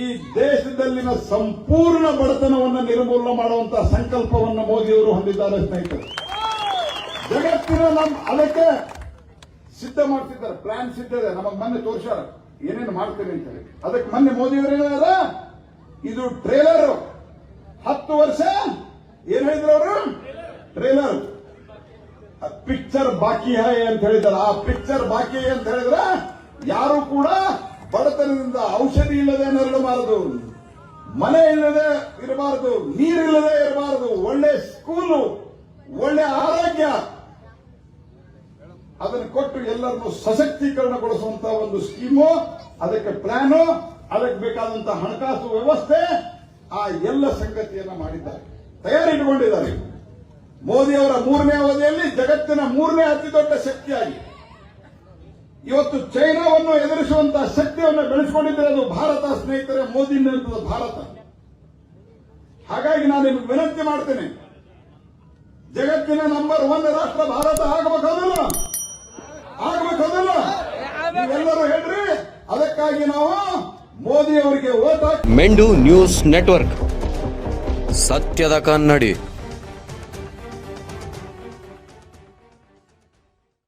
ಈ ದೇಶದಲ್ಲಿನ ಸಂಪೂರ್ಣ ಬಡತನವನ್ನು ನಿರ್ಮೂಲನೆ ಮಾಡುವಂತಹ ಸಂಕಲ್ಪವನ್ನು ಮೋದಿಯವರು ಹೊಂದಿದ್ದಾರೆ ಸ್ನೇಹಿತರು. ಜಗತ್ತಿನ ನಮ್ ಅದಕ್ಕೆ ಸಿದ್ಧ ಮಾಡ್ತಿದ್ದಾರೆ ಪ್ಲಾನ್ ಸಿದ್ಧ ಇದೆ. ನಮಗೆ ಮೊನ್ನೆ ತೋರ್ಸಾರ ಏನೇನು ಮಾಡ್ತೀನಿ ಅಂತ ಹೇಳಿ ಅದಕ್ಕೆ ಮೊನ್ನೆ ಮೋದಿಯವರು ಏನಾರ ಇದು ಟ್ರೇಲರ್ ಹತ್ತು ವರ್ಷ, ಏನ್ ಹೇಳಿದ್ರು ಅವರು? ಟ್ರೇಲರ್ ಪಿಕ್ಚರ್ ಬಾಕಿ ಹೈ ಅಂತ ಹೇಳಿದ್ದಾರೆ ಆ ಪಿಕ್ಚರ್ ಬಾಕಿ ಅಂತ ಹೇಳಿದ್ರೆ, ಯಾರು ಕೂಡ ಬಡತನದಿಂದ ಔಷಧಿ ಇಲ್ಲದೆ ನರಳಬಾರದು ಮನೆ ಇಲ್ಲದೆ ಇರಬಾರದು ನೀರಿಲ್ಲದೆ ಇರಬಾರದು, ಒಳ್ಳೆ ಸ್ಕೂಲು ಒಳ್ಳೆ ಆರೋಗ್ಯ. ಅದನ್ನು ಕೊಟ್ಟು ಎಲ್ಲರನ್ನು ಸಶಕ್ತೀಕರಣಗೊಳಿಸುವಂತಹ ಒಂದು ಸ್ಕೀಮು ಅದಕ್ಕೆ ಪ್ಲಾನು ಅದಕ್ಕೆ ಬೇಕಾದಂತಹ ಹಣಕಾಸು ವ್ಯವಸ್ಥೆ, ಆ ಎಲ್ಲ ಸಂಗತಿಯನ್ನ ಮಾಡಿದ್ದಾರೆ. ತಯಾರಿಟ್ಟುಕೊಂಡಿದ್ದಾರೆ ಮೋದಿ ಅವರ ಮೂರನೇ ಅವಧಿಯಲ್ಲಿ ಜಗತ್ತಿನ ಮೂರನೇ ಅತಿ ದೊಡ್ಡ ಶಕ್ತಿಯಾಗಿ. ಇವತ್ತು ಚೈನಾವನ್ನು ಎದುರಿಸುವಂತಹ ಶಕ್ತಿಯನ್ನು ಬೆಳೆಸಿಕೊಂಡಿದ್ದರೆ ಅದು ಭಾರತ ಸ್ನೇಹಿತರೆ, ಮೋದಿ ನೇತೃತ್ವದ ಭಾರತ. ಹಾಗಾಗಿ ನಾನು ನಿಮಗೆ ವಿನಂತಿ ಮಾಡ್ತೇನೆ. ಜಗತ್ತಿನ ನಂಬರ್ ಒನ್ ರಾಷ್ಟ್ರ ಭಾರತ ಆಗಬೇಕಾದಲ್ಲ ಆಗಬೇಕಾದಲ್ಲ ನೀವೆಲ್ಲರೂ ಹೇಳ್ರಿ. ಅದಕ್ಕಾಗಿ ನಾವು ಮೋದಿ ಅವರಿಗೆ ಓಟ್ ಮೆಂಡು ನ್ಯೂಸ್ ನೆಟ್ವರ್ಕ್. ಸತ್ಯದ ಕನ್ನಡಿ.